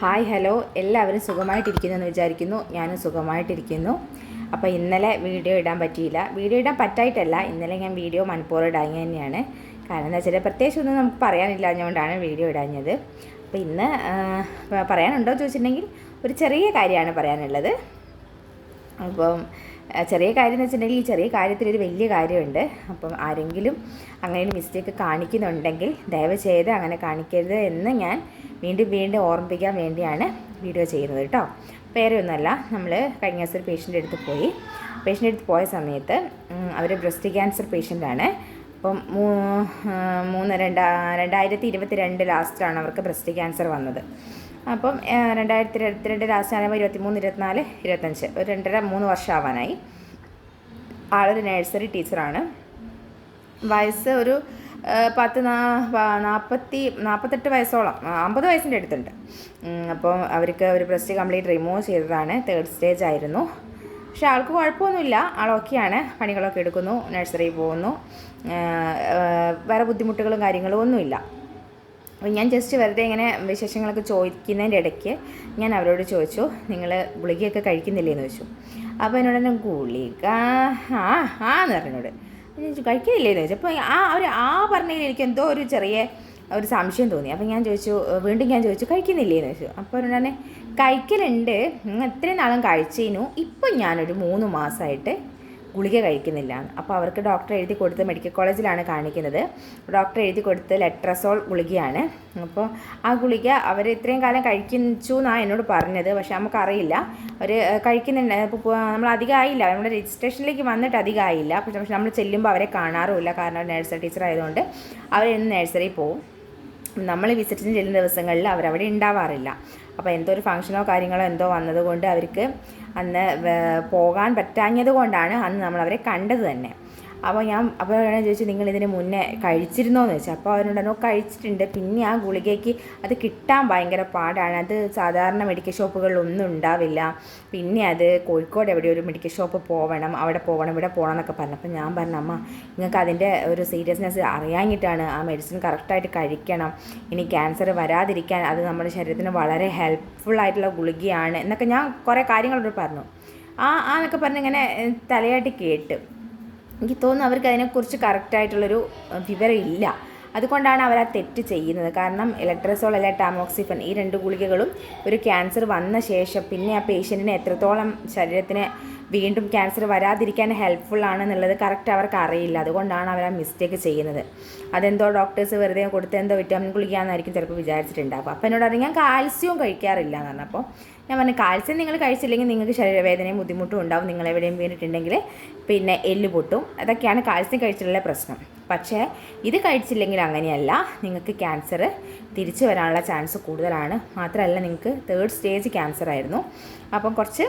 Hi hello. എല്ലാവരും സുഖമായിട്ടിരിക്കുന്നു എന്ന് വിചാരിക്കുന്നു. ഞാനും സുഖമായിട്ടിരിക്കുന്നു. അപ്പോൾ ഇന്നലെ വീഡിയോ ഇടാൻ പറ്റിയില്ല. വീഡിയോ ഇടാൻ പറ്റായിട്ടല്ല. ഇന്നലെ ഞാൻ വീഡിയോ മണിപ്പൂർ ഇടാങ്ങി തന്നെയാണ്. കാരണം എന്താ വെച്ചാൽ പ്രത്യേകിച്ച് ഒന്നും നമുക്ക് പറയാനില്ലാഞ്ഞുകൊണ്ടാണ് വീഡിയോ ഇടാഞ്ഞത്. അപ്പോൾ ഇന്ന് പറയാനുണ്ടോ ചോദിച്ചിട്ടുണ്ടെങ്കിൽ ഒരു ചെറിയ കാര്യമാണ് പറയാനുള്ളത്. അപ്പം ചെറിയ കാര്യം എന്ന് വെച്ചിട്ടുണ്ടെങ്കിൽ ഈ ചെറിയ കാര്യത്തിൽ ഒരു വലിയ കാര്യമുണ്ട്. അപ്പം ആരെങ്കിലും അങ്ങനെ ഒരു മിസ്റ്റേക്ക് കാണിക്കുന്നുണ്ടെങ്കിൽ ദയവ് ചെയ്ത് അങ്ങനെ കാണിക്കരുത് എന്ന് ഞാൻ വീണ്ടും വീണ്ടും ഓർമ്മിപ്പിക്കാൻ വേണ്ടിയാണ് വീഡിയോ ചെയ്യുന്നത് കേട്ടോ. വേറെ ഒന്നുമല്ല നമ്മൾ കഴിഞ്ഞ ദിവസം ഒരു പേഷ്യന്റെ അടുത്ത് പോയി. പേഷ്യന്റെ അടുത്ത് പോയ സമയത്ത് അവർ ബ്രസ്റ്റ് ക്യാൻസർ പേഷ്യന്റാണ് അപ്പം മൂ- മൂന്ന് രണ്ടാ രണ്ടായിരത്തി ഇരുപത്തി രണ്ട് ലാസ്റ്റാണ് അവർക്ക് ബ്രസ്റ്റ് ക്യാൻസർ വന്നത്. അപ്പം രണ്ടായിരത്തി ഇരുപത്തിരണ്ട് ലാസ്റ്റ് ആകുമ്പോൾ ഇരുപത്തി മൂന്ന് ഇരുപത്തിനാല് ഇരുപത്തഞ്ച് ഒരു രണ്ടര മൂന്ന് വർഷം ആവാനായി ആളൊരു നഴ്സറി ടീച്ചറാണ്. വയസ്സ് ഒരു പത്ത് നാ നാൽപ്പത്തി നാൽപ്പത്തെട്ട് വയസ്സോളം അമ്പത് വയസ്സിന്റെ അടുത്തുണ്ട്. അപ്പം അവർക്ക് ഒരു ബ്രസ്റ്റ് കംപ്ലീറ്റ് റിമൂവ് ചെയ്തതാണ്. തേർഡ് സ്റ്റേജ് ആയിരുന്നു. പക്ഷേ ആൾക്ക് കുഴപ്പമൊന്നുമില്ല. ആൾ ഓക്കെയാണ്. പണികളൊക്കെ എടുക്കുന്നു നഴ്സറിയിൽ പോകുന്നു. വേറെ ബുദ്ധിമുട്ടുകളും കാര്യങ്ങളും ഒന്നുമില്ല. അപ്പോൾ ഞാൻ ജസ്റ്റ് വെറുതെ ഇങ്ങനെ വിശേഷങ്ങളൊക്കെ ചോദിക്കുന്നതിന്റെ ഇടയ്ക്ക് ഞാൻ അവരോട് ചോദിച്ചു നിങ്ങൾ ഗുളികയൊക്കെ കഴിക്കുന്നില്ലേ എന്ന് ചോദിച്ചു. അപ്പോൾ എന്നോട് തന്നെ ഗുളിക? ആ ആ എന്ന് പറഞ്ഞോട് എന്നോട് കഴിക്കുന്നില്ലേ എന്ന് ചോദിച്ചു. അപ്പോൾ ആ ഒരു ആ പറഞ്ഞതിൽ എനിക്ക് എന്തോ ഒരു ചെറിയ ഒരു സംശയം തോന്നി. അപ്പോൾ ഞാൻ ചോദിച്ചു വീണ്ടും ഞാൻ ചോദിച്ചു കഴിക്കുന്നില്ലേ എന്ന് ചോദിച്ചു. അപ്പോൾ അവരോട് തന്നെ കഴിക്കലുണ്ട്. ഇത്രയും നാളും കഴിച്ചതിനു ഇപ്പം ഞാനൊരു മൂന്ന് മാസമായിട്ട് ഗുളിക കഴിക്കുന്നില്ല. അപ്പോൾ അവർക്ക് ഡോക്ടർ എഴുതി കൊടുത്ത് മെഡിക്കൽ കോളേജിലാണ് കാണിക്കുന്നത്. ഡോക്ടർ എഴുതി കൊടുത്ത് ലെട്രസോൾ ഗുളികയാണ്. അപ്പോൾ ആ ഗുളിക അവർ ഇത്രയും കാലം കഴിക്കിച്ചു എന്നാണ് എന്നോട് പറഞ്ഞത്. പക്ഷെ നമുക്കറിയില്ല. അവർ കഴിക്കുന്നുണ്ട്. ഇപ്പോൾ നമ്മൾ അധികമായില്ല നമ്മുടെ രജിസ്ട്രേഷനിലേക്ക് വന്നിട്ട് അധികമായില്ല പക്ഷെ പക്ഷെ നമ്മൾ ചെല്ലുമ്പോൾ അവരെ കാണാറുമില്ല. കാരണം നഴ്സറി ടീച്ചർ ആയതുകൊണ്ട് അവരെന്ന് നഴ്സറി പോവും. നമ്മൾ വിസിറ്റിന് ചെല്ലുന്ന ദിവസങ്ങളിൽ അവരവിടെ ഉണ്ടാവാറില്ല. അപ്പോൾ എന്തോ ഒരു ഫംഗ്ഷനോ കാര്യങ്ങളോ എന്തോ വന്നതുകൊണ്ട് അവർക്ക് അന്ന് പോകാൻ പറ്റാഞ്ഞത് കൊണ്ടാണ് അന്ന് നമ്മൾ അവരെ കണ്ടത് തന്നെ. അപ്പോൾ ഞാൻ അപ്പോൾ ഞാൻ ചോദിച്ചു നിങ്ങൾ ഇതിന് മുന്നേ കഴിച്ചിരുന്നോ എന്ന് ചോദിച്ചു അപ്പോൾ അവരോടനോ കഴിച്ചിട്ടുണ്ട്. പിന്നെ ആ ഗുളികയ്ക്ക് അത് കിട്ടാൻ ഭയങ്കര പാടാണ്. അത് സാധാരണ മെഡിക്കൽ ഷോപ്പുകളിലൊന്നും ഉണ്ടാവില്ല. പിന്നെ അത് കോഴിക്കോട് എവിടെ ഒരു മെഡിക്കൽ ഷോപ്പ് പോകണം അവിടെ പോകണം ഇവിടെ പോകണം എന്നൊക്കെ പറഞ്ഞു അപ്പോൾ ഞാൻ പറഞ്ഞു അമ്മ നിങ്ങൾക്ക് അതിന്റെ ഒരു സീരിയസ്നെസ് അറിയാഞ്ഞിട്ടാണ് ആ മെഡിസിൻ കറക്റ്റായിട്ട് കഴിക്കണം. ഇനി ക്യാൻസർ വരാതിരിക്കാൻ അത് നമ്മുടെ ശരീരത്തിന് വളരെ ഹെൽപ്ഫുൾ ആയിട്ടുള്ള ഗുളികയാണ്. എന്നൊക്കെ ഞാൻ കുറേ കാര്യങ്ങളോട് പറഞ്ഞു. ആ ആ എന്നൊക്കെ പറഞ്ഞ് ഇങ്ങനെ ഏഹ്, തലയാട്ടി കേട്ട്. എനിക്ക് തോന്നുന്നു അവർക്ക് അതിനെക്കുറിച്ച് കറക്റ്റായിട്ടുള്ളൊരു വിവരം ഇല്ല അതുകൊണ്ടാണ് അവർ ആ തെറ്റ് ചെയ്യുന്നത്. കാരണം ഇലക്ട്രസോൾ അല്ല ടാമോക്സിഫൻ ഈ രണ്ട് ഗുളികകളും ഒരു ക്യാൻസർ വന്ന ശേഷം പിന്നെ ആ പേഷ്യന്റിന് എത്രത്തോളം ശരീരത്തിന് വീണ്ടും ക്യാൻസർ വരാതിരിക്കാൻ ഹെൽപ്ഫുൾ ആണെന്നുള്ളത് കറക്റ്റ് അവർക്ക് അറിയില്ല. അതുകൊണ്ടാണ് അവർ ആ മിസ്റ്റേക്ക് ചെയ്യുന്നത്. അതെന്തോ ഡോക്ടേഴ്സ് വെറുതെ കൊടുത്ത് എന്തോ വിറ്റാമിൻ ഗുളികയാണെന്നായിരിക്കും ചിലപ്പോൾ വിചാരിച്ചിട്ടുണ്ടാകും അപ്പോൾ എന്നോട് പറഞ്ഞു ഞാൻ കാൽസ്യവും കഴിക്കാറില്ല എന്ന് പറഞ്ഞപ്പോൾ ഞാൻ പറഞ്ഞു കാൽസ്യം നിങ്ങൾ കഴിച്ചില്ലെങ്കിൽ നിങ്ങൾക്ക് ശരീരവേദനയും ബുദ്ധിമുട്ടും ഉണ്ടാവും. നിങ്ങൾ എവിടെയും വീണിട്ടുണ്ടെങ്കിൽ പിന്നെ എല്ല് പൊട്ടും. അതൊക്കെയാണ് കാൽസ്യം കഴിച്ചിട്ടുള്ള പ്രശ്നം. പക്ഷേ ഇത് കഴിച്ചില്ലെങ്കിൽ അങ്ങനെയല്ല. നിങ്ങൾക്ക് ക്യാൻസർ തിരിച്ചു വരാനുള്ള ചാൻസ് കൂടുതലാണ്. മാത്രമല്ല നിങ്ങൾക്ക് തേർഡ് സ്റ്റേജ് ക്യാൻസർ ആയിരുന്നു. അപ്പം കുറച്ച്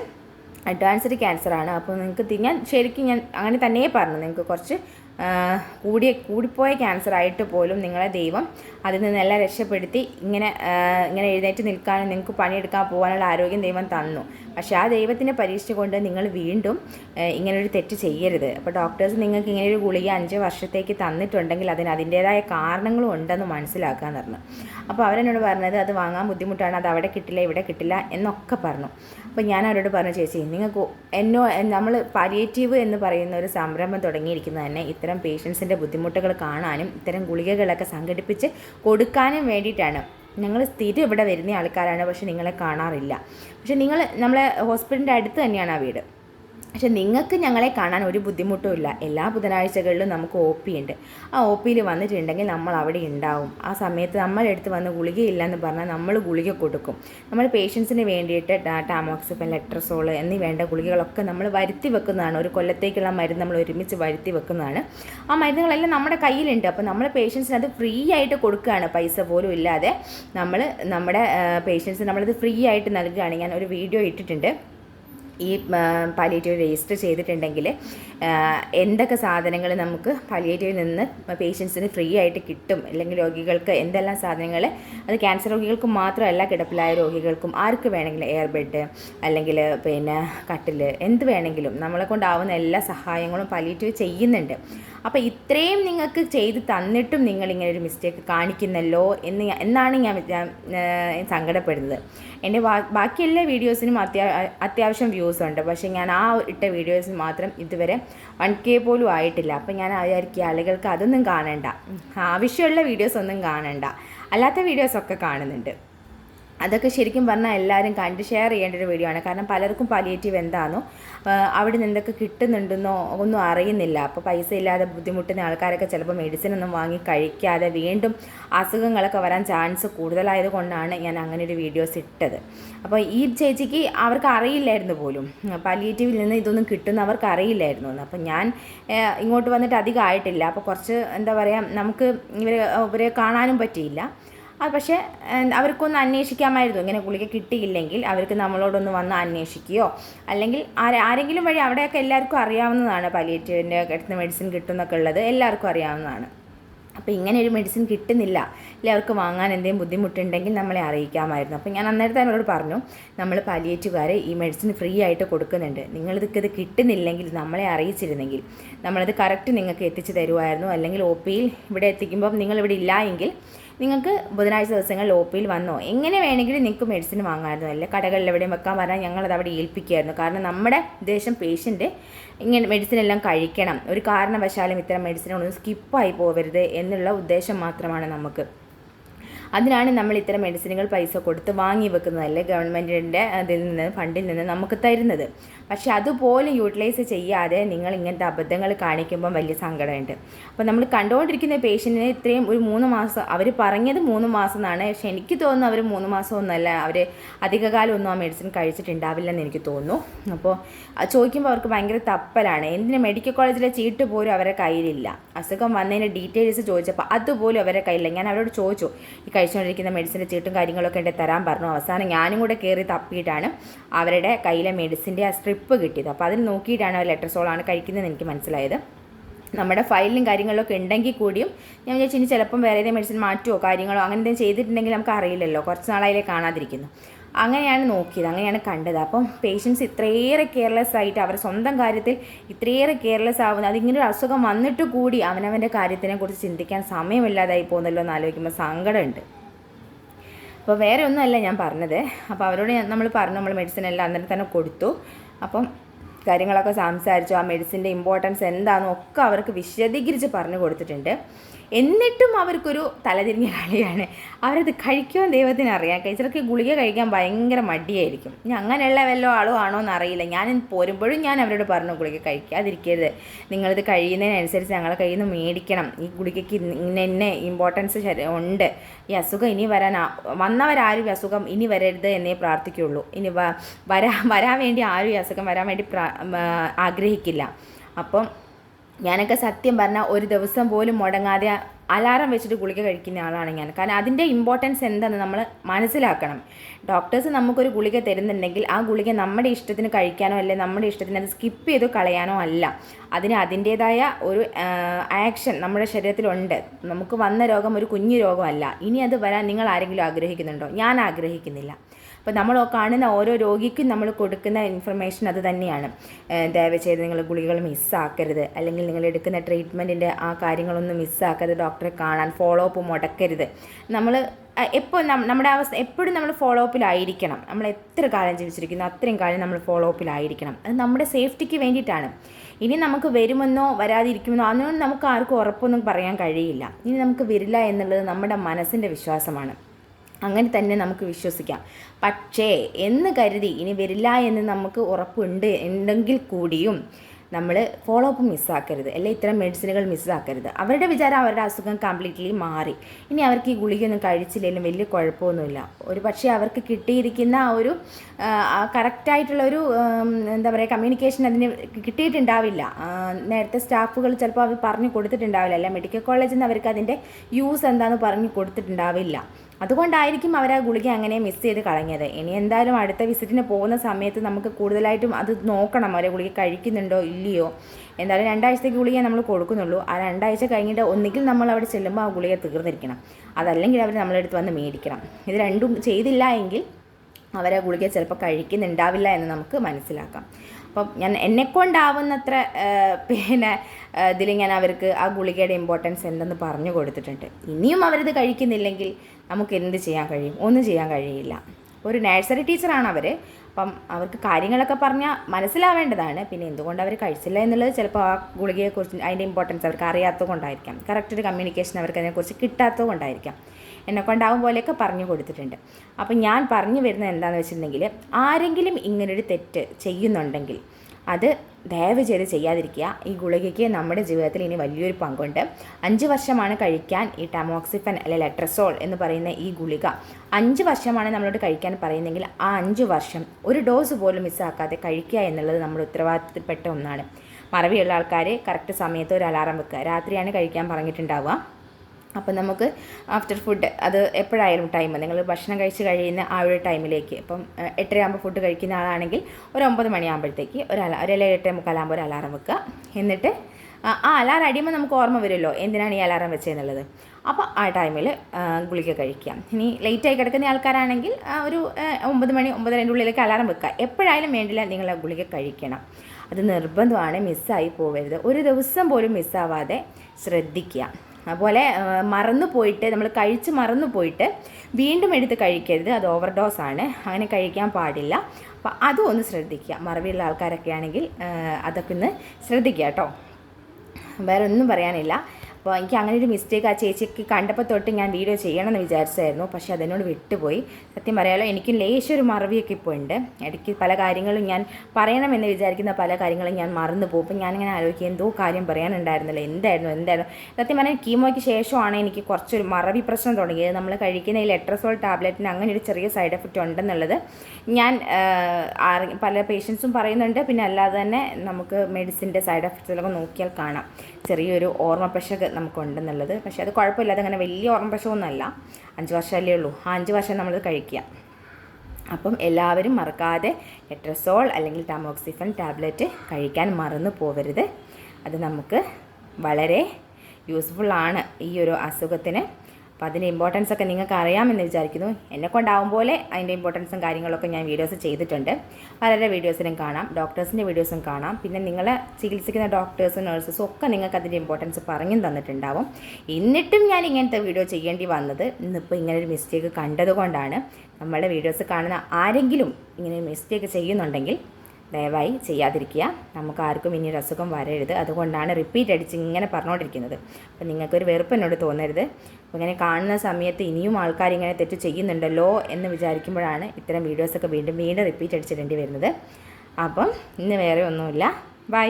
അഡ്വാൻസ്ഡ് ക്യാൻസർ ആണ്. അപ്പോൾ നിങ്ങൾക്ക് ഞാൻ ശരിക്കും ഞാൻ അങ്ങനെ തന്നെ പറഞ്ഞു. നിങ്ങൾക്ക് കുറച്ച് കൂടിയ കൂടിപ്പോയ ക്യാൻസർ ആയിട്ട് പോലും നിങ്ങളെ ദൈവം അതിൽ നിന്നെല്ലാം രക്ഷപ്പെടുത്തി ഇങ്ങനെ ഇങ്ങനെ എഴുന്നേറ്റ് നിൽക്കാനും നിങ്ങൾക്ക് പണിയെടുക്കാൻ പോകാനുള്ള ആരോഗ്യം ദൈവം തന്നു. പക്ഷേ ആ ദൈവത്തിനെ പരീക്ഷിച്ചുകൊണ്ട് കൊണ്ട് നിങ്ങൾ വീണ്ടും ഇങ്ങനൊരു തെറ്റ് ചെയ്യരുത്. അപ്പോൾ ഡോക്ടേഴ്സ് നിങ്ങൾക്ക് ഇങ്ങനെ ഒരു ഗുളിക അഞ്ച് വർഷത്തേക്ക് തന്നിട്ടുണ്ടെങ്കിൽ അതിന് അതിന്റേതായ കാരണങ്ങളും ഉണ്ടെന്ന് മനസ്സിലാക്കാൻ പറഞ്ഞു. അപ്പോൾ അവരെന്നോട് പറഞ്ഞത് അത് വാങ്ങാൻ ബുദ്ധിമുട്ടാണ് അത് അവിടെ കിട്ടില്ല ഇവിടെ കിട്ടില്ല എന്നൊക്കെ പറഞ്ഞു. അപ്പോൾ ഞാൻ അവരോട് പറഞ്ഞു ചേച്ചി നിങ്ങൾക്ക് എന്നോ നമ്മൾ പാലിയേറ്റീവ് എന്ന് പറയുന്ന ഒരു സംരംഭം തുടങ്ങിയിരിക്കുന്നത് തന്നെ ഇത്തരം പേഷ്യൻസിന്റെ ബുദ്ധിമുട്ടുകൾ കാണാനും ഇത്തരം ഗുളികകളൊക്കെ സംഘടിപ്പിച്ച് കൊടുക്കാനും വേണ്ടിയിട്ടാണ്. ഞങ്ങൾ സ്ഥിരം ഇവിടെ വരുന്ന ആൾക്കാരാണ് പക്ഷെ നിങ്ങളെ കാണാറില്ല. പക്ഷെ നിങ്ങൾ നമ്മളെ ഹോസ്പിറ്റലിന്റെ അടുത്ത് തന്നെയാണ് ആ വീട്. പക്ഷെ നിങ്ങൾക്ക് ഞങ്ങളെ കാണാൻ ഒരു ബുദ്ധിമുട്ടും ഇല്ല. എല്ലാ ബുധനാഴ്ചകളിലും നമുക്ക് ഒ പി ഉണ്ട്. ആ ഒ പിയിൽ വന്നിട്ടുണ്ടെങ്കിൽ നമ്മൾ അവിടെ ഉണ്ടാവും. ആ സമയത്ത് നമ്മൾ അടുത്ത് വന്ന് ഗുളികയില്ല എന്ന് പറഞ്ഞാൽ നമ്മൾ ഗുളിക കൊടുക്കും. നമ്മൾ പേഷ്യൻസിന് വേണ്ടിയിട്ട് ടാമോക്സിഫൻ ലെട്രസോൾ എന്നീ വേണ്ട ഗുളികകളൊക്കെ നമ്മൾ വരുത്തി വെക്കുന്നതാണ്. ഒരു കൊല്ലത്തേക്കുള്ള മരുന്ന് നമ്മൾ ഒരുമിച്ച് വരുത്തി വെക്കുന്നതാണ്. ആ മരുന്നുകളെല്ലാം നമ്മുടെ കയ്യിലുണ്ട്. അപ്പോൾ നമ്മൾ പേഷ്യൻസിന് അത് ഫ്രീ ആയിട്ട് കൊടുക്കുകയാണ്. പൈസ പോലും ഇല്ലാതെ നമ്മൾ നമ്മുടെ പേഷ്യൻസിന് നമ്മളത് ഫ്രീ ആയിട്ട് നൽകുകയാണ്. ഞാൻ ഒരു വീഡിയോ ഇട്ടിട്ടുണ്ട്. ഈ പാലിയേറ്റീവ് രജിസ്റ്റർ ചെയ്തിട്ടുണ്ടെങ്കിൽ എന്തൊക്കെ സാധനങ്ങൾ നമുക്ക് പലിയേറ്റിൽ നിന്ന് പേഷ്യൻസിന് ഫ്രീ ആയിട്ട് കിട്ടും? അല്ലെങ്കിൽ രോഗികൾക്ക് എന്തെല്ലാം സാധനങ്ങൾ അത് ക്യാൻസർ രോഗികൾക്ക് മാത്രമല്ല കിടപ്പിലായ രോഗികൾക്കും ആർക്ക് വേണമെങ്കിലും എയർ ബെഡ് അല്ലെങ്കിൽ പിന്നെ കട്ടിൽ എന്ത് വേണമെങ്കിലും നമ്മളെ കൊണ്ടാവുന്ന എല്ലാ സഹായങ്ങളും പലിയേറ്റീവ് ചെയ്യുന്നുണ്ട്. അപ്പോൾ ഇത്രയും നിങ്ങൾക്ക് ചെയ്ത് തന്നിട്ടും നിങ്ങൾ ഇങ്ങനെ ഒരു മിസ്റ്റേക്ക് കാണിക്കുന്നല്ലോ എന്ന് എന്നാണ് ഞാൻ സങ്കടപ്പെടുന്നത്. എന്റെ ബാക്കി എല്ലാ വീഡിയോസിനും അത്യാ അത്യാവശ്യം വ്യൂസ് ഉണ്ട്. പക്ഷേ ഞാൻ ആ ഇട്ട വീഡിയോസിന് മാത്രം ഇതുവരെ വൺ കെ പോലും ആയിട്ടില്ല. അപ്പം ഞാൻ വിചാരിക്കുക ആളുകൾക്ക് അതൊന്നും കാണണ്ട. ആവശ്യമുള്ള വീഡിയോസ് ഒന്നും കാണണ്ട. അല്ലാത്ത വീഡിയോസൊക്കെ കാണുന്നുണ്ട്. അതൊക്കെ ശരിക്കും പറഞ്ഞാൽ എല്ലാവരും കണ്ട് ഷെയർ ചെയ്യേണ്ട ഒരു വീഡിയോ ആണ്. കാരണം പലർക്കും പലിയേറ്റീവ് എന്താണോ അവിടെ നിന്ന് എന്തൊക്കെ കിട്ടുന്നുണ്ടെന്നോ ഒന്നും അറിയുന്നില്ല. അപ്പോൾ പൈസ ഇല്ലാതെ ബുദ്ധിമുട്ടുന്ന ആൾക്കാരൊക്കെ ചിലപ്പോൾ മെഡിസിൻ ഒന്നും വാങ്ങി കഴിക്കാതെ വീണ്ടും അസുഖങ്ങളൊക്കെ വരാൻ ചാൻസ് കൂടുതലായത് കൊണ്ടാണ് ഞാൻ അങ്ങനെ ഒരു വീഡിയോസ് ഇട്ടത്. അപ്പോൾ ഈ ചേച്ചിക്ക് അവർക്ക് അറിയില്ലായിരുന്നു പോലും. പലിയേറ്റീവിൽ നിന്ന് ഇതൊന്നും കിട്ടുന്ന അവർക്ക് അറിയില്ലായിരുന്നു എന്ന്. അപ്പോൾ ഞാൻ ഇങ്ങോട്ട് വന്നിട്ട് അധികം ആയിട്ടില്ല. അപ്പോൾ കുറച്ച് എന്താ പറയുക നമുക്ക് ഇവരെ ഇവരെ കാണാനും പറ്റിയില്ല. അത് പക്ഷേ അവർക്കൊന്ന് അന്വേഷിക്കാമായിരുന്നു. ഇങ്ങനെ ഗുളിക കിട്ടിയില്ലെങ്കിൽ അവർക്ക് നമ്മളോടൊന്ന് വന്ന് അന്വേഷിക്കുകയോ അല്ലെങ്കിൽ ആരെ ആരെങ്കിലും വഴി അവിടെയൊക്കെ എല്ലാവർക്കും അറിയാവുന്നതാണ്. പലിയേറ്റീവിന്റെ അടുത്ത് മെഡിസിൻ കിട്ടുന്നൊക്കെ ഉള്ളത് എല്ലാവർക്കും അറിയാവുന്നതാണ്. അപ്പോൾ ഇങ്ങനെ ഒരു മെഡിസിൻ കിട്ടുന്നില്ല. അല്ലെങ്കിൽ അവർക്ക് വാങ്ങാൻ എന്തെങ്കിലും ബുദ്ധിമുട്ടുണ്ടെങ്കിൽ നമ്മളെ അറിയിക്കാമായിരുന്നു. അപ്പോൾ ഞാൻ അന്നേരത്തെ അവരോട് പറഞ്ഞു നമ്മൾ പാലിയേറ്റുകാരെ ഈ മെഡിസിൻ ഫ്രീ ആയിട്ട് കൊടുക്കുന്നുണ്ട്. നിങ്ങളിതൊക്കെ ഇത് കിട്ടുന്നില്ലെങ്കിൽ നമ്മളെ അറിയിച്ചിരുന്നെങ്കിൽ നമ്മളത് കറക്റ്റ് നിങ്ങൾക്ക് എത്തിച്ചു തരുമായിരുന്നു അല്ലെങ്കിൽ ഒ പിയിൽ ഇവിടെ എത്തിക്കുമ്പോൾ നിങ്ങളിവിടെ ഇല്ല എങ്കിൽ നിങ്ങൾക്ക് ബുധനാഴ്ച ദിവസങ്ങളിൽ ഒ പിയിൽ വന്നോ? എങ്ങനെ വേണമെങ്കിലും നിങ്ങൾക്ക് മെഡിസിൻ വാങ്ങാമായിരുന്നു. അല്ലെ കടകളിൽ എവിടെയും വെക്കാൻ പറഞ്ഞാൽ ഞങ്ങളത് അവിടെ ഏൽപ്പിക്കുമായിരുന്നു. കാരണം നമ്മുടെ ഉദ്ദേശം പേഷ്യന്റ് ഇങ്ങനെ മെഡിസിൻ എല്ലാം കഴിക്കണം. ഒരു കാരണവശാലും ഇത്തരം മെഡിസിനൊന്നും സ്കിപ്പായി പോകരുത് എന്നുള്ള ഉദ്ദേശം മാത്രമാണ് നമുക്ക്. അതിനാണ് നമ്മൾ ഇത്തരം മെഡിസിനുകൾ പൈസ കൊടുത്ത് വാങ്ങി വെക്കുന്നതല്ലേ ഗവൺമെന്റിന്റെ അതിൽ നിന്ന് ഫണ്ടിൽ നിന്ന് നമുക്ക് തരുന്നത്. പക്ഷേ അതുപോലെ യൂട്ടിലൈസ് ചെയ്യാതെ നിങ്ങൾ ഇങ്ങനത്തെ അബദ്ധങ്ങൾ കാണിക്കുമ്പോൾ വലിയ സങ്കടമുണ്ട്. അപ്പോൾ നമ്മൾ കണ്ടുകൊണ്ടിരിക്കുന്ന പേഷ്യന്റിന് ഇത്രയും ഒരു മൂന്ന് മാസം അവർ പറഞ്ഞത് മൂന്ന് മാസം എന്നാണ്. പക്ഷെ എനിക്ക് തോന്നുന്നു അവർ മൂന്ന് മാസം ഒന്നല്ല അവർ അധികകാലം ഒന്നും ആ മെഡിസിൻ കഴിച്ചിട്ടുണ്ടാവില്ലെന്ന് എനിക്ക് തോന്നുന്നു. അപ്പോൾ ചോദിക്കുമ്പോൾ അവർക്ക് ഭയങ്കര തപ്പലാണ്. എന്തിന് മെഡിക്കൽ കോളേജിലെ ചീട്ട് പോലും അവരുടെ കയ്യിലില്ല. അസുഖം വന്നതിന്റെ ഡീറ്റെയിൽസ് ചോദിച്ചപ്പോൾ അതുപോലും അവരെ കയ്യിലില്ല. ഞാൻ അവരോട് ചോദിച്ചു ഈ കഴിച്ചുകൊണ്ടിരിക്കുന്ന മെഡിസിന്റെ ചീട്ടും കാര്യങ്ങളൊക്കെ എന്റെ തരാൻ പറഞ്ഞു. അവസാനം ഞാനും കൂടെ കയറി തപ്പിയിട്ടാണ് അവരുടെ കയ്യിലെ മെഡിസിന്റെ ആ സ്ട്രിപ്പ് കിട്ടിയത്. അപ്പോൾ അതിൽ നോക്കിയിട്ടാണ് അവർ ലെട്രസോളാണ് കഴിക്കുന്നതെന്ന് എനിക്ക് മനസ്സിലായത്. നമ്മുടെ ഫയലിലും കാര്യങ്ങളിലൊക്കെ ഉണ്ടെങ്കിൽ കൂടിയും ഞാൻ വിചാരിച്ചു ഇനി ചിലപ്പം വേറെ ഏതെങ്കിലും മെഡിസിൻ മാറ്റുമോ കാര്യങ്ങളോ അങ്ങനെ എന്തെങ്കിലും ചെയ്തിട്ടുണ്ടെങ്കിൽ നമുക്ക് അറിയില്ലല്ലോ. കുറച്ച് നാളായാലേ കാണാതിരിക്കുന്നു. അങ്ങനെയാണ് നോക്കിയത് അങ്ങനെയാണ് കണ്ടത്. അപ്പം പേഷ്യൻസ് ഇത്രയേറെ കെയർലെസ് ആയിട്ട് അവർ സ്വന്തം കാര്യത്തിൽ ഇത്രയേറെ കെയർലെസ് ആവുന്നത് അതിങ്ങനെ ഒരു അസുഖം വന്നിട്ട് കൂടി അവനവന്റെ കാര്യത്തിനെക്കുറിച്ച് ചിന്തിക്കാൻ സമയമില്ലാതായി പോകുന്നല്ലോ എന്ന് ആലോചിക്കുമ്പോൾ സങ്കടമുണ്ട്. അപ്പോൾ വേറെ ഒന്നുമല്ല ഞാൻ പറഞ്ഞത്. അപ്പോൾ അവരോട് നമ്മൾ പറഞ്ഞു നമ്മൾ മെഡിസിൻ എല്ലാം അന്നേരം തന്നെ കൊടുത്തു. അപ്പം കാര്യങ്ങളൊക്കെ സംസാരിച്ചു ആ മെഡിസിന്റെ ഇമ്പോർട്ടൻസ് എന്താണെന്നും ഒക്കെ അവർക്ക് വിശദീകരിച്ച് പറഞ്ഞു കൊടുത്തിട്ടുണ്ട്. എന്നിട്ടും അവർക്കൊരു തലതിരിഞ്ഞ കളിയാണ്. അവരത് കഴിക്കുമോ ദൈവത്തിന് അറിയാം. ചിലർക്ക് ഗുളിക കഴിക്കാൻ ഭയങ്കര മടിയായിരിക്കും. ഇനി അങ്ങനെയുള്ള വല്ല ആളോ ആണോ എന്ന് അറിയില്ല. ഞാൻ പോരുമ്പോഴും ഞാൻ അവരോട് പറഞ്ഞു ഗുളിക കഴിക്കാതിരിക്കരുത്. നിങ്ങളിത് കഴിയുന്നതിനനുസരിച്ച് ഞങ്ങളെ കയ്യിൽ നിന്ന് മേടിക്കണം. ഈ ഗുളികയ്ക്ക് ഇന്ന ഇമ്പോർട്ടൻസ് ഉണ്ട്. ഈ അസുഖം ഇനി വരാൻ വന്നവരാരും ഈ അസുഖം ഇനി വരരുത് എന്നേ പ്രാർത്ഥിക്കുള്ളൂ. ഇനി വരാൻ വരാ വരാൻ വേണ്ടി ആരും ഈ അസുഖം വരാൻ വേണ്ടി ആഗ്രഹിക്കില്ല. അപ്പം ഞാനൊക്കെ സത്യം പറഞ്ഞാൽ ഒരു ദിവസം പോലും മുടങ്ങാതെ അലാറം വെച്ചിട്ട് ഗുളിക കഴിക്കുന്ന ആളാണ് ഞാൻ. കാരണം അതിന്റെ ഇമ്പോർട്ടൻസ് എന്താണെന്ന് നമ്മൾ മനസ്സിലാക്കണം. ഡോക്ടേഴ്സ് നമുക്കൊരു ഗുളിക തരുന്നുണ്ടെങ്കിൽ ആ ഗുളിക നമ്മുടെ ഇഷ്ടത്തിന് കഴിക്കാനോ അല്ലെങ്കിൽ നമ്മുടെ ഇഷ്ടത്തിന് അത് സ്കിപ്പ് ചെയ്ത് കളയാനോ അല്ല. അതിന് അതിന്റേതായ ഒരു ആക്ഷൻ നമ്മുടെ ശരീരത്തിലുണ്ട്. നമുക്ക് വന്ന രോഗം ഒരു കുഞ്ഞു രോഗമല്ല. ഇനി അത് വരാൻ നിങ്ങൾ ആരെങ്കിലും ആഗ്രഹിക്കുന്നുണ്ടോ? ഞാൻ ആഗ്രഹിക്കുന്നില്ല. അപ്പോൾ നമ്മൾ കാണുന്ന ഓരോ രോഗിക്കും നമ്മൾ കൊടുക്കുന്ന ഇൻഫർമേഷൻ അത് തന്നെയാണ്. ദയവചെയ്ത് ദയവ് ചെയ്ത് നിങ്ങൾ ഗുളികകൾ മിസ്സാക്കരുത് അല്ലെങ്കിൽ നിങ്ങൾ എടുക്കുന്ന ട്രീറ്റ്മെന്റിന്റെ ആ കാര്യങ്ങളൊന്നും മിസ്സാക്കരുത് ഡോക്ടറെ കാണാൻ ഫോളോ അപ്പ് മുടക്കരുത്. നമ്മൾ എപ്പോൾ നമ്മുടെ അവസ്ഥ എപ്പോഴും നമ്മൾ ഫോളോ അപ്പിലായിരിക്കണം നമ്മൾ എത്ര കാലം ജീവിച്ചിരിക്കുന്നു അത്രയും കാലം നമ്മൾ ഫോളോ അപ്പിലായിരിക്കണം അത് നമ്മുടെ സേഫ്റ്റിക്ക് വേണ്ടിയിട്ടാണ്. ഇനി നമുക്ക് വരുമെന്നോ വരാതിരിക്കുമെന്നോ അതിനോട് നമുക്ക് ആർക്കും ഉറപ്പൊന്നും പറയാൻ കഴിയില്ല. ഇനി നമുക്ക് വരില്ല എന്നുള്ളത് നമ്മുടെ മനസ്സിന്റെ വിശ്വാസമാണ്. അങ്ങനെ തന്നെ നമുക്ക് വിശ്വസിക്കാം. പക്ഷേ എന്ന് കരുതി ഇനി വരില്ല എന്ന് നമുക്ക് ഉറപ്പുണ്ട് ഉണ്ടെങ്കിൽ കൂടിയും നമ്മൾ ഫോളോ അപ്പ് മിസ്സാക്കരുത് അല്ലെങ്കിൽ ഇത്തരം മെഡിസിനുകൾ മിസ്സാക്കരുത് അവരുടെ വിചാരം അവരുടെ അസുഖം കംപ്ലീറ്റ്ലി മാറി. ഇനി അവർക്ക് ഈ ഗുളികയൊന്നും കഴിച്ചില്ലെങ്കിലും വലിയ കുഴപ്പമൊന്നുമില്ല. ഒരു പക്ഷേ അവർക്ക് കിട്ടിയിരിക്കുന്ന ആ ഒരു കറക്റ്റായിട്ടുള്ള ഒരു എന്താ പറയുക കമ്മ്യൂണിക്കേഷൻ അതിന് കിട്ടിയിട്ടുണ്ടാവില്ല. നേരത്തെ സ്റ്റാഫുകൾ ചിലപ്പോൾ അവർ പറഞ്ഞു കൊടുത്തിട്ടുണ്ടാവില്ല. അല്ല മെഡിക്കൽ കോളേജിൽ നിന്ന് അവർക്ക് അതിന്റെ യൂസ് എന്താണെന്ന് പറഞ്ഞു കൊടുത്തിട്ടുണ്ടാവില്ല. അതുകൊണ്ടായിരിക്കും അവർ ആ ഗുളിക അങ്ങനെ മിസ് ചെയ്ത് കളഞ്ഞത്. ഇനി എന്തായാലും അടുത്ത വിസിറ്റിന് പോകുന്ന സമയത്ത് നമുക്ക് കൂടുതലായിട്ടും അത് നോക്കണം. അവരെ ഗുളിക കഴിക്കുന്നുണ്ടോ ഇല്ലയോ. എന്തായാലും രണ്ടാഴ്ചത്തേക്ക് ഗുളിക നമ്മൾ കൊടുക്കുന്നുള്ളൂ. ആ രണ്ടാഴ്ച കഴിഞ്ഞിട്ട് ഒന്നുകിൽ നമ്മൾ അവിടെ ചെല്ലുമ്പോൾ ആ ഗുളിക തീർന്നിരിക്കണം. അതല്ലെങ്കിൽ അവർ നമ്മളെടുത്ത് വന്ന് മേടിക്കണം. ഇത് രണ്ടും ചെയ്തില്ല എങ്കിൽ അവരെ ഗുളിക ചിലപ്പോൾ കഴിക്കുന്നുണ്ടാവില്ല എന്ന് നമുക്ക് മനസ്സിലാക്കാം. അപ്പം ഞാൻ എന്നെക്കൊണ്ടാവുന്നത്ര പിന്നെ ഇതിൽ ഞാൻ അവർക്ക് ആ ഗുളികയുടെ ഇമ്പോർട്ടൻസ് എന്തെന്ന് പറഞ്ഞു കൊടുത്തിട്ടുണ്ട്. ഇനിയും അവരിത് കഴിക്കുന്നില്ലെങ്കിൽ നമുക്ക് എന്ത് ചെയ്യാൻ കഴിയും? ഒന്നും ചെയ്യാൻ കഴിയില്ല. ഒരു നഴ്സറി ടീച്ചറാണ് അവർ അപ്പം അവർക്ക് കാര്യങ്ങളൊക്കെ പറഞ്ഞാൽ മനസ്സിലാവേണ്ടതാണ്. പിന്നെ എന്തുകൊണ്ട് അവർ കഴിച്ചില്ല എന്നുള്ളത് ചിലപ്പോൾ ആ ഗുളികയെക്കുറിച്ച് അതിന്റെ ഇമ്പോർട്ടൻസ് അവർക്ക് അറിയാത്തത് കൊണ്ടായിരിക്കാം കറക്റ്റ് കമ്മ്യൂണിക്കേഷൻ അവർക്ക് അതിനെക്കുറിച്ച് കിട്ടാത്തത് കൊണ്ടായിരിക്കാം എന്നെ കൊണ്ടാവും പോലെയൊക്കെ പറഞ്ഞു കൊടുത്തിട്ടുണ്ട്. അപ്പം ഞാൻ പറഞ്ഞു വരുന്നത് എന്താണെന്ന് വെച്ചിട്ടുണ്ടെങ്കിൽ ആരെങ്കിലും ഇങ്ങനൊരു തെറ്റ് ചെയ്യുന്നുണ്ടെങ്കിൽ അത് ദയവ് ചെയ്ത് ചെയ്യാതിരിക്കുക. ഈ ഗുളികയ്ക്ക് നമ്മുടെ ജീവിതത്തിൽ ഇനി വലിയൊരു പങ്കുണ്ട്. അഞ്ച് വർഷമാണ് കഴിക്കാൻ ഈ ടമോക്സിഫൻ അല്ലെ ലെട്രസോൾ എന്ന് പറയുന്ന ഈ ഗുളിക. അഞ്ച് വർഷമാണ് നമ്മളോട് കഴിക്കാൻ പറയുന്നെങ്കിൽ ആ അഞ്ച് വർഷം ഒരു ഡോസ് പോലും മിസ്സാക്കാതെ കഴിക്കുക എന്നുള്ളത് നമ്മുടെ ഉത്തരവാദിത്തപ്പെട്ട ഒന്നാണ്. മറവിയുള്ള ആൾക്കാർ കറക്റ്റ് സമയത്ത് ഒരു അലാറം വെക്കുക. രാത്രിയാണ് കഴിക്കാൻ പറഞ്ഞിട്ടുണ്ടാവുക. അപ്പം നമുക്ക് ആഫ്റ്റർ ഫുഡ് അത് എപ്പോഴായാലും ടൈം നിങ്ങൾ ഭക്ഷണം കഴിച്ച് കഴിയുന്ന ആ ഒരു ടൈമിലേക്ക് ഇപ്പം എട്ടരയാകുമ്പോൾ ഫുഡ് കഴിക്കുന്ന ആളാണെങ്കിൽ ഒരു ഒമ്പത് മണിയാകുമ്പോഴത്തേക്ക് ഒരു അല ഒരു എട്ടേ മുക്കാലാകുമ്പോൾ ഒരു അലാറം വെക്കുക. എന്നിട്ട് ആ അലാറം അടിയുമ്പോൾ നമുക്ക് ഓർമ്മ വരുമല്ലോ എന്തിനാണ് ഈ അലാറം വെച്ചതെന്നുള്ളത് അപ്പോൾ ആ ടൈമിൽ ഗുളിക കഴിക്കാം ഇനി ലേറ്റായി കിടക്കുന്ന ആൾക്കാരാണെങ്കിൽ ഒരു ഒമ്പത് മണി ഒമ്പതരന്റെ ഉള്ളിലേക്ക് അലാറം വെക്കുക. എപ്പോഴായാലും വേണ്ടില്ല നിങ്ങൾ ആ ഗുളിക കഴിക്കണം. അത് നിർബന്ധമാണ് മിസ്സായി പോവരുത്. ഒരു ദിവസം പോലും മിസ്സാവാതെ ശ്രദ്ധിക്കുക. അതുപോലെ മറന്നു പോയിട്ട് നമ്മൾ കഴിച്ച് മറന്നു പോയിട്ട് വീണ്ടും എടുത്ത് കഴിക്കരുത്. അത് ഓവർഡോസ് ആണ്. അങ്ങനെ കഴിക്കാൻ പാടില്ല. അപ്പോൾ അതും ഒന്ന് ശ്രദ്ധിക്കുക. മറവിയുള്ള ആൾക്കാരൊക്കെ ആണെങ്കിൽ അതൊക്കെ ഒന്ന് ശ്രദ്ധിക്കുക കേട്ടോ. വേറെ ഒന്നും പറയാനില്ല. അപ്പോൾ എനിക്ക് അങ്ങനെ ഒരു മിസ്റ്റേക്ക് ആ ചേച്ചിക്ക് കണ്ടപ്പോൾ തൊട്ട് ഞാൻ വീഡിയോ ചെയ്യണമെന്ന് വിചാരിച്ചായിരുന്നു. പക്ഷേ അതിനോട് വിട്ടുപോയി. സത്യം പറയാലോ എനിക്ക് ലേശം ഒരു മറവിയൊക്കെ ഇപ്പോൾ ഉണ്ട്. ഇടയ്ക്ക് പല കാര്യങ്ങളും ഞാൻ പറയണമെന്ന് വിചാരിക്കുന്ന പല കാര്യങ്ങളും ഞാൻ മറന്നു പോകും. അപ്പം ഞാനിങ്ങനെ ആലോചിക്കുക എന്തോ കാര്യം പറയാനുണ്ടായിരുന്നില്ല. എന്തായിരുന്നു എന്തായിരുന്നു? സത്യം പറഞ്ഞാൽ കീമോയ്ക്ക് ശേഷമാണ് എനിക്ക് കുറച്ചൊരു മറവി പ്രശ്നം തുടങ്ങിയത്. നമ്മൾ കഴിക്കുന്ന ഈ ലെട്രസോൾ ടാബ്ലറ്റിന് അങ്ങനെ ഒരു ചെറിയ സൈഡ് എഫക്റ്റ് ഉണ്ടെന്നുള്ളത് ഞാൻ പല പേഷ്യൻസും പറയുന്നുണ്ട്. പിന്നെ അല്ലാതെ തന്നെ നമുക്ക് മെഡിസിന്റെ സൈഡ് എഫക്ട്സിലൊക്കെ നോക്കിയാൽ കാണാം. ചെറിയൊരു ഓർമ്മ പശക് നമുക്കുണ്ടെന്നുള്ളത്. പക്ഷേ അത് കുഴപ്പമില്ലാതെ അങ്ങനെ വലിയ ഓർമ്മ പ്രശ്നമൊന്നുമല്ല. അഞ്ച് വർഷമല്ലേ ഉള്ളൂ. ആ അഞ്ച് വർഷം നമ്മൾ കഴിക്കുക. അപ്പം എല്ലാവരും മറക്കാതെ എട്രസോൾ അല്ലെങ്കിൽ ടാമോക്സിഫൻ ടാബ്ലറ്റ് കഴിക്കാൻ മറന്നു പോവരുത്. അത് നമുക്ക് വളരെ യൂസ്ഫുള്ളാണ് ഈ ഒരു അസുഖത്തിന്. അപ്പോൾ അതിന്റെ ഇമ്പോർട്ടൻസ് ഒക്കെ നിങ്ങൾക്ക് അറിയാമെന്ന് വിചാരിക്കുന്നു. എന്നെ കൊണ്ടാവും പോലെ അതിന്റെ ഇമ്പോർട്ടൻസും കാര്യങ്ങളൊക്കെ ഞാൻ വീഡിയോസ് ചെയ്തിട്ടുണ്ട്. പലരുടെ വീഡിയോസിലും കാണാം ഡോക്ടേഴ്സിന്റെ വീഡിയോസും കാണാം. പിന്നെ നിങ്ങളെ ചികിത്സിക്കുന്ന ഡോക്ടേഴ്സും നഴ്സസും ഒക്കെ നിങ്ങൾക്ക് അതിന്റെ ഇമ്പോർട്ടൻസ് പറഞ്ഞും തന്നിട്ടുണ്ടാവും. എന്നിട്ടും ഞാൻ ഇങ്ങനത്തെ വീഡിയോ ചെയ്യേണ്ടി വന്നത് ഇന്നിപ്പോൾ ഇങ്ങനെ ഒരു മിസ്റ്റേക്ക് കണ്ടതുകൊണ്ടാണ്. നമ്മുടെ വീഡിയോസ് കാണുന്ന ആരെങ്കിലും ഇങ്ങനെ മിസ്റ്റേക്ക് ചെയ്യുന്നുണ്ടെങ്കിൽ ദയവായി ചെയ്യാതിരിക്കുക. നമുക്ക് ആർക്കും ഇനി ഒരു അസുഖം വരരുത്. അതുകൊണ്ടാണ് റിപ്പീറ്റ് അടിച്ച് ഇങ്ങനെ പറഞ്ഞുകൊണ്ടിരിക്കുന്നത്. അപ്പോൾ നിങ്ങൾക്കൊരു വെറുപ്പ് എന്നോട് തോന്നരുത്. ഇങ്ങനെ കാണുന്ന സമയത്ത് ഇനിയും ആൾക്കാർ ഇങ്ങനെ തെറ്റ് ചെയ്യുന്നുണ്ടല്ലോ എന്ന് വിചാരിക്കുമ്പോഴാണ് ഇത്തരം വീഡിയോസൊക്കെ വീണ്ടും വീണ്ടും റിപ്പീറ്റ് അടിച്ചിടേണ്ടി വരുന്നത്. അപ്പം ഇന്ന് വേറെ ഒന്നുമില്ല. ബൈ